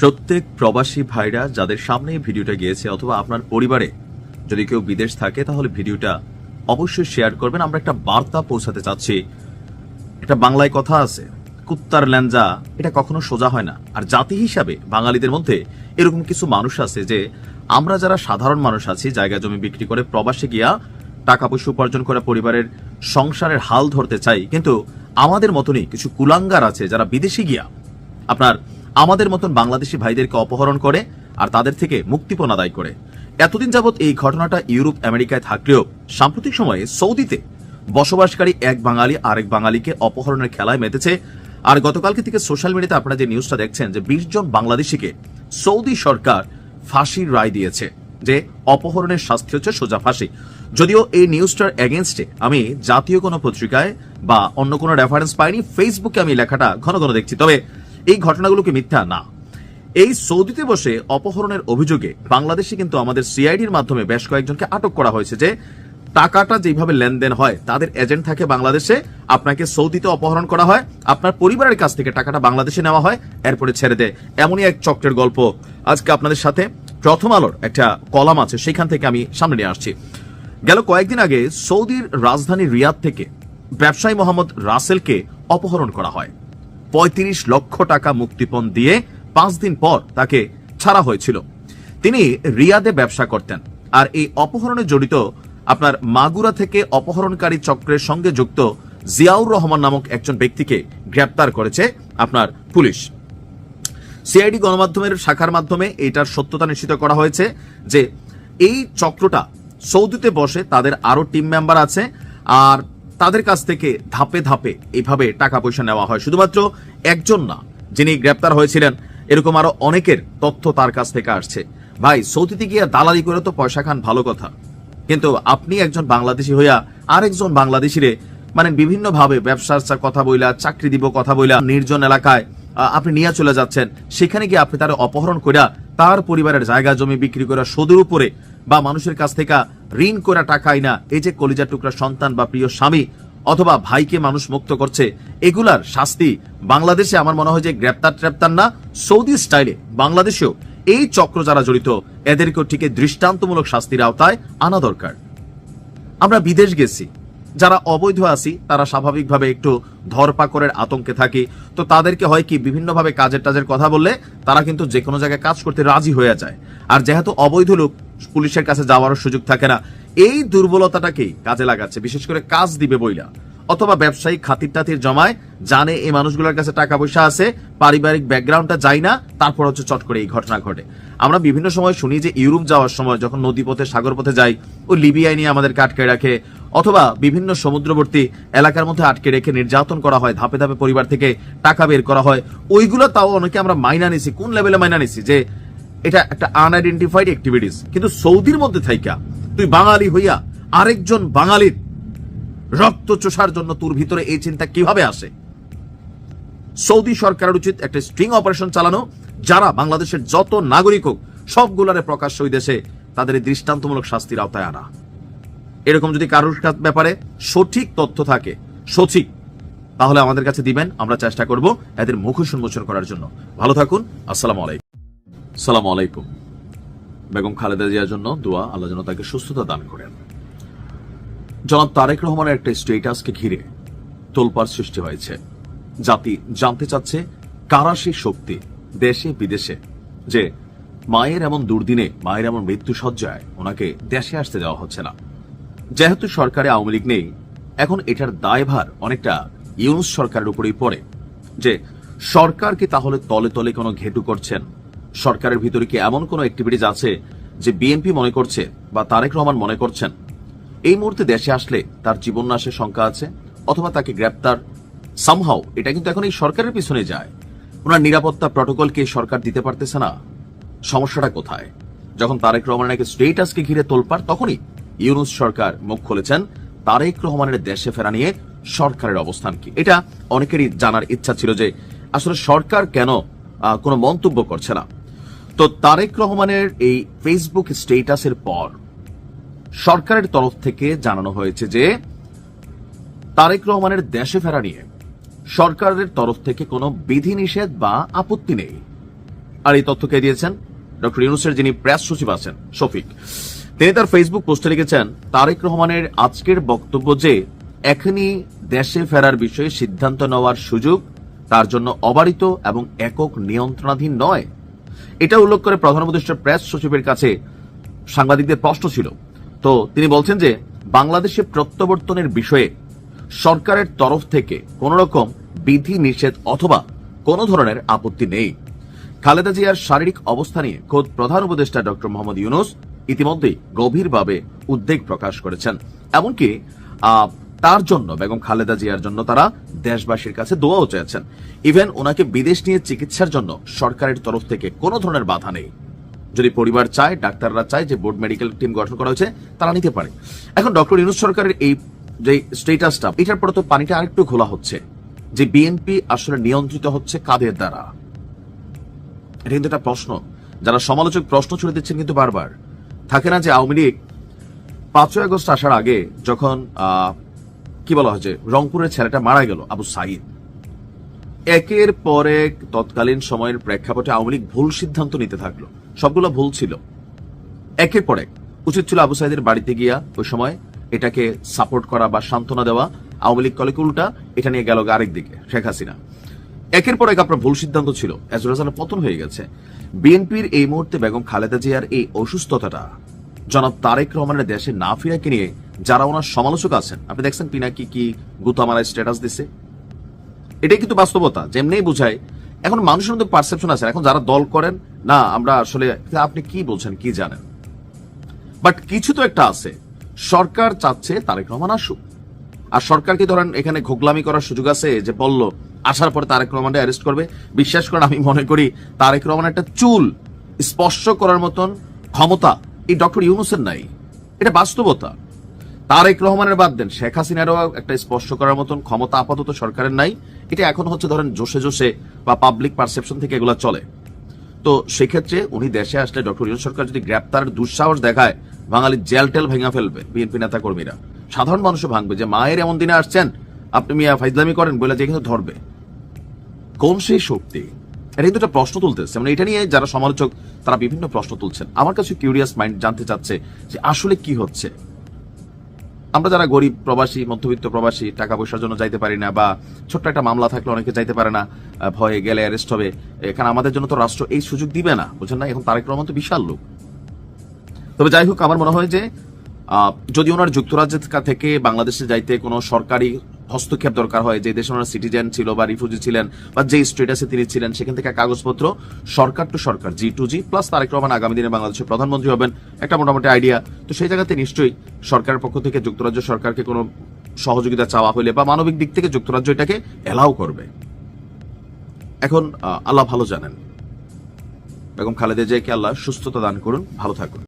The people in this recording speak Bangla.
প্রত্যেক প্রবাসী ভাইরা যাদের সামনে ভিডিওটা গিয়েছে অথবা আপনার পরিবারে যদি কেউ বিদেশ থাকে, তাহলে ভিডিওটা অবশ্যই শেয়ার করবেন। আমরা একটা বার্তা পৌঁছাতে চাচ্ছি। একটা বাংলায় কথা আছে, কুত্তার ল্যাঞ্জা, এটা কখনো সোজা হয় না। আর জাতি হিসাবে বাঙালিদের মধ্যে এরকম কিছু মানুষ আছে যে, আমরা যারা সাধারণ মানুষ আছি, জায়গা জমি বিক্রি করে প্রবাসে গিয়া টাকা পয়সা উপার্জন করে পরিবারের সংসারের হাল ধরতে চাই, কিন্তু আমাদের মতনই কিছু কুলাঙ্গার আছে যারা বিদেশে গিয়া আপনার আমাদের মতন বাংলাদেশি ভাইদেরকে অপহরণ করে আর তাদের থেকে মুক্তিপণ আদায় করে। এতদিন যাবৎ এই ঘটনাটা ইউরোপ, আমেরিকায় থাকলেও সাম্প্রতিক সময়ে সৌদিতে বসবাসকারী এক বাঙালি আরেক বাঙালিকে অপহরণের খেলায় মেতেছে। আর গতকালকে থেকে সোশ্যাল মিডিয়াতে আপনারা যে নিউজটা দেখছেন যে বিশ জন বাংলাদেশিকে সৌদি সরকার ফাঁসির রায় দিয়েছে যে অপহরণের শাস্তি হচ্ছে সোজা ফাঁসি। যদিও এই নিউজটার এগেনস্টে আমি জাতীয় কোনো পত্রিকায় বা অন্য কোনো রেফারেন্স পাইনি ফেসবুকে আমি লেখাটা ঘন ঘন দেখছি। তবে এই ঘটনাগুলোকে মিথ্যা না। এই সৌদিতে বসে অপহরণের অভিযোগে বাংলাদেশে কিন্তু আমাদের সিআইডির মাধ্যমে বেশ কয়েকজনকে আটক করা হয়েছে যে টাকাটা যেভাবে লেনদেন হয়, তাদের এজেন্ট থাকে বাংলাদেশে, আপনাকে সৌদিতে অপহরণ করা হয়, আপনার পরিবারের কাছ থেকে টাকাটা বাংলাদেশে নেওয়া হয়, এরপরে ছেড়ে দেয়। এমনই এক চক্রের গল্প আজকে আপনাদের সাথে। প্রথম আলোর একটা কলাম আছে, সেখান থেকে আমি সামনে নিয়ে আসছি। গেল কয়েকদিন আগে সৌদির রাজধানী রিয়াদ থেকে ব্যবসায়ী মোহাম্মদ রাসেলকে অপহরণ করা হয়। পঁয়ত্রিশ লক্ষ টাকা মুক্তিপণ দিয়ে পাঁচ দিন পর তাকে ছাড়া হয়েছিল। তিনি রিয়াদে ব্যবসা করতেন। আর এই অপহরণে জড়িত আপনার মাগুরা থেকে অপহরণকারী চক্রের সঙ্গে যুক্ত জিয়াউর রহমান নামক একজন ব্যক্তিকে গ্রেপ্তার করেছে আপনার পুলিশ। সিআইডি গণমাধ্যমের শাখার মাধ্যমে এটার সত্যতা নিশ্চিত করা হয়েছে যে এই চক্রটা সৌদিতে বসে তাদের আরও টিম মেম্বার আছে। আর তাদের কাছ থেকে ধাপে ধাপে এইভাবে টাকা পয়সা নেওয়া হয়। শুধুমাত্র একজন না, যিনি গ্রেপ্তার হয়েছিলেন, এরকম আরও অনেকের তথ্য তার কাছ থেকে আসছে। ভাই, সৌদিতে গিয়ে দালালি করে তো পয়সা খান, ভালো কথা। কিন্তু আপনি একজন বাংলাদেশি হইয়া আরেকজন বাংলাদেশিরে মানে বিভিন্ন ভাবে ব্যবসার কথা বইলা, চাকরি দিব কথা বইলা, নির্জন এলাকায় আপনি নিয়ে চলে যাচ্ছেন, সেখানে গিয়ে আপনি তার অপহরণ করিয়া তার পরিবারের জায়গা জমি বিক্রি করে সুদের উপরে বা মানুষের কাছ থেকে ঋণ করা টাকা না এই যে কলিজা টুকরা সন্তান বা প্রিয় স্বামী অথবা ভাইকে মানুষ মুক্ত করছে, এগুলার শাস্তি বাংলাদেশে আমার মনে হয় যে গ্রেপ্তার ট্রেপ্তার না, সৌদি স্টাইলে বাংলাদেশেও এই চক্র যারা জড়িত, এদেরকেও ঠিক দৃষ্টান্তমূলক শাস্তির আওতায় আনা দরকার। আমরা বিদেশ গেছি, যারা অবৈধ আছি, তারা স্বাভাবিকভাবে একটু ধরপাকড়ের আতঙ্কে থাকি। তো তাদেরকে হয় কি বিভিন্নভাবে কাজের টাজের কথা বললে তারা কিন্তু যে কোনো জায়গায় কাজ করতে রাজি হয়ে যায়। আর যেহেতু অবৈধ লোক পুলিশের কাছে যাওয়ারও সুযোগ থাকে না, এই দুর্বলতাটাকেই কাজে লাগাচ্ছে, বিশেষ করে কাজ দিবে বইলা। অথবা ব্যবসায়িক খাতির টাতির জমায় জানে এই মানুষগুলোর কাছে টাকা পয়সা আছে, পারিবারিক ব্যাকগ্রাউন্ডটা যায় না, তারপর হচ্ছে চট করে এই ঘটনা ঘটে। আমরা বিভিন্ন সময় শুনি যে ইউরোপ যাওয়ার সময় যখন নদীপথে সাগর পথে যাই, ও লিবিয়ায় নিয়ে আমাদেরকে আটকে রাখে, অথবা বিভিন্ন সমুদ্রবর্তী এলাকার মধ্যে আটকে রেখে নির্যাতন করা হয়, ধাপে ধাপে পরিবার থেকে টাকা বের করা হয়, ওইগুলো তাও অনেকে আমরা মাইনা নিছি। কোন লেভেলে মাইনা নিছি? যে এটা একটা আনআইডেন্টিফাইড অ্যাক্টিভিটিস কিন্তু সৌদির মধ্যে থাইকা, তুই বাঙালি হইয়া আরেকজন বাঙালির রক্ত চোষার জন্য তোর ভিতরে এই চিন্তা কীভাবে আসে? সৌদি সরকারের উচিত একটা স্ট্রিং অপারেশন চালানো, যারা বাংলাদেশের যত নাগরিক হোক, সবগুলারে প্রকাশ্য ওই দেশে তাদের দৃষ্টান্তমূলক শাস্তির আওতায় আনা। এরকম যদি কারোর ব্যাপারে সঠিক তথ্য থাকে, সঠিক, তাহলে আমাদের কাছে দিবেন, আমরা চেষ্টা করব এদের মুখোশ উন্মোচন করার জন্য। ভালো থাকুন, আসসালামু আলাইকুম। সালাম আলাইকুম। বেগম খালেদা জিয়ার জন্য দোয়া, আল্লাহ যেন তাকে সুস্থতা দান করেন। জনাব তারেক রহমানের একটা স্টেটাসকে ঘিরে তোলপার সৃষ্টি হয়েছে। জাতি জানতে চাচ্ছে কারা সেই শক্তি দেশে, বিদেশে, যে মায়ের এমন দুর্দিনে, মায়ের এমন মৃত্যু সজ্জায় ওনাকে দেশে আসতে দেওয়া হচ্ছে না। যেহেতু সরকারে আওয়ামী লীগ নেই, এখন এটার দায়ভার অনেকটা ইউনুস সরকারের উপরেই পড়ে। যে সরকার কি তাহলে তলে তলে কোনো ঘেটু করছেন? সরকারের ভিতরে কি এমন কোনো অ্যাক্টিভিটিজ আছে যে বিএনপি মনে করছে বা তারেক রহমান মনে করছেন? এই মুহূর্তে দেশে আসলে তার জীবন নাশের শঙ্কা আছে, অথবা তাকে গ্রেপ্তার সামহাও এটা কিন্তু এখন এই সরকারের পিছনে যায়। ওনার নিরাপত্তা প্রটোকলকে সরকার দিতে পারতেছে না। সমস্যাটা কোথায়? যখন তারেক রহমানের স্টেটাসকে ঘিরে তোলপার তখনই ইউনুস সরকার মুখ খুলেছেন তারেক রহমানের দেশে ফেরা নিয়ে সরকারের অবস্থান কি? এটা অনেকেরই জানার ইচ্ছা ছিল যে আসলে সরকার কেন কোনো মন্তব্য করছে না। তো তারেক রহমানের এই ফেসবুক স্টেটাসের পর সরকারের তরফ থেকে জানানো হয়েছে যে, তারেক রহমানের দেশে ফেরা নিয়ে সরকারের তরফ থেকে কোনো বিধিনিষেধ বা আপত্তি নেই। আর এই তথ্য কে দিয়েছেন? ডক্টর ইউনুসের যিনি প্রেস সচিব আছেন, শফিক, তিনি তার ফেসবুক পোস্টে লিখেছেন, তারেক রহমানের আজকের বক্তব্য যে এখনই দেশে ফেরার বিষয়ে সিদ্ধান্ত নেওয়ার সুযোগ তার জন্য অবারিত এবং একক নিয়ন্ত্রণাধীন নয়। এটা উল্লেখ করে প্রধান উপদেষ্টার প্রেস সচিবের কাছে সাংবাদিকদের প্রশ্ন ছিল। তো তিনি বলছেন যে, বাংলাদেশে প্রত্যাবর্তনের বিষয়ে সরকারের তরফ থেকে কোন রকম বিধি নিষেধ অথবা কোন ধরনের আপত্তি নেই। খালেদা জিয়ার শারীরিক অবস্থা নিয়ে খোদ প্রধান উপদেষ্টা ডক্টর মোহাম্মদ ইউনুস ইতিমধ্যেই গভীরভাবে উদ্বেগ প্রকাশ করেছেন। এমনকি তার জন্য, বেগম খালেদা জিয়ার জন্য তারা দেশবাসীর কাছে দোয়াও চেয়েছেন। ইভেন ওনাকে বিদেশ নিয়ে চিকিৎসার জন্য সরকারের তরফ থেকে কোনো ধরনের বাধা নেই। যদি পরিবার চায়, ডাক্তাররা চায় যে বোর্ড মেডিকেল টিম গঠন করা হয়েছে, তারা নিতে পারে। এখন ডক্টর ইউনুস সরকারের এই যে স্টেটাসটা এটার পরে তো পানিটা আরেকটু খোলা হচ্ছে। যে বিএনপি আসলে নিয়ন্ত্রিত হচ্ছে কাদের দ্বারা? এটা কিন্তু একটা প্রশ্ন। যারা সমালোচক প্রশ্ন ছুড়ে দিচ্ছেন কিন্তু বারবার। থাকে না যে আওয়ামী লীগ পাঁচই আগস্ট আসার আগে যখন কি বলা হয় যে, রংপুরের ছেলেটা মারা গেল, আবু সাইদ। একের পর এক তৎকালীন সময়ের প্রেক্ষাপটে আওয়ামী লীগ ভুল সিদ্ধান্ত নিতে থাকল। সবগুলো ভুল ছিল। একের পর এক, উচিত ছিল আবু সাইদের বাড়িতে গিয়া ওই সময় এটাকে সাপোর্ট করা বা সান্ত্বনা দেওয়া, আওয়ামী লীগ কলেকে উল্টা? এটা নিয়ে গেল আরেক দিকে, শেখ হাসিনা। একের পর এক আপনার ভুল সিদ্ধান্ত ছিল। এজরাজানের পতন হয়ে গেছে। বিএনপির এই মুহূর্তে বেগম খালেদা জিয়ার এই অসুস্থতাটা, জনাব তারেক রহমানের দেশে না ফিরাকে নিয়ে যারা ওনার সমালোচক আছেন, আপনি দেখছেন পিনাকি কি গুতামারায় স্ট্যাটাস দিছে? এটাই কিন্তু বাস্তবতা। যেমনি বুঝায় এখন মানুষের মধ্যে পারসেপশন আছে এখন যারা দল করেন, না, আমরা আসলে, আপনি কি বলছেন, কি জানেন? বাট কিছু তো একটা আছে। সরকার চাচ্ছে তারেক রহমান আসুক। আর সরকার কি ধরেন, এখানে ঘোগলামি করার সুযোগ আছে যে বলল, আসার পরে তারেক রহমানকে অ্যারেস্ট করবে। বিশ্বাস করেন, আমি মনে করি তারেক রহমান একটা চুল স্পর্শ করার মতন ক্ষমতা এই ডক্টর ইউনুসের নাই। এটা বাস্তবতা। তারেক রহমানের বাদ দেন, শেখ হাসিনারও একটা স্পর্শ করার মতন ক্ষমতা আপাতত সরকারের নাই। এটা এখন হচ্ছে ধরেন জোশে জোশে বা পাবলিক পারসেপশন থেকে এগুলো চলে। তো সেক্ষেত্রে উনি দেশে আসলে ডক্টর ইউনুস সরকার যদি গ্রেপ্তারের দুঃসাহস দেখায়, বাঙালির জেল টেল ভেঙে ফেলবে বিএনপি নেতা কর্মীরা সাধারণ মানুষও ভাঙবে যে, মায়ের এমন দিনে আসছেন, আপনি মিয়া ফাইজলামি করেন, বলে যে কিন্তু ধরবে। কোন সেই শক্তি? এটা কিন্তু একটা প্রশ্ন তুলতেছে। মানে এটা নিয়ে যারা সমালোচক, তারা বিভিন্ন প্রশ্ন তুলছেন। আমার কাছে কিউরিয়াস মাইন্ড জানতে চাচ্ছে যে আসলে কি হচ্ছে? আমরা যারা গরিব প্রবাসী, মধ্যবিত্ত প্রবাসী টাকা পয়সার জন্য যাইতে পারি না বা ছোট্ট একটা মামলা থাকলে অনেকে যাইতে পারে না ভয়ে গেলে অ্যারেস্ট হবে। এখানে আমাদের জন্য তো রাষ্ট্র এই সুযোগ দিবে না বুঝছেন না? এখন তারেক রহমান তো বিশাল লোক। তবে যাই হোক, আমার মনে হয় যে যদি ওনার যুক্তরাজ্য থেকে বাংলাদেশে যাইতে কোনো সরকারি হস্তক্ষেপ দরকার হয় যে দেশে ওনার সিটিজেন ছিল বা রিফিউজি ছিলেন বা যে স্টেটাসে তিনি ছিলেন, সেখান থেকে কাগজপত্র সরকার to Sarkar G to G plus Tarique Rahman আগামী দিনে বাংলাদেশের প্রধানমন্ত্রী হবেন, একটা মোটামুটি আইডিয়া তো সেই জায়গাতে নিশ্চয়ই সরকারের পক্ষ থেকে যুক্তরাজ্য সরকারকে কোনো সহযোগিতা চাওয়া হলে বা মানবিক দিক থেকে যুক্তরাজ্য এটাকে এলাও করবে। এখন আল্লাহ ভালো জানেন। বেগম খালেদা জিয়াকে আল্লাহ সুস্থতা দান করুন, ভালো থাকুন।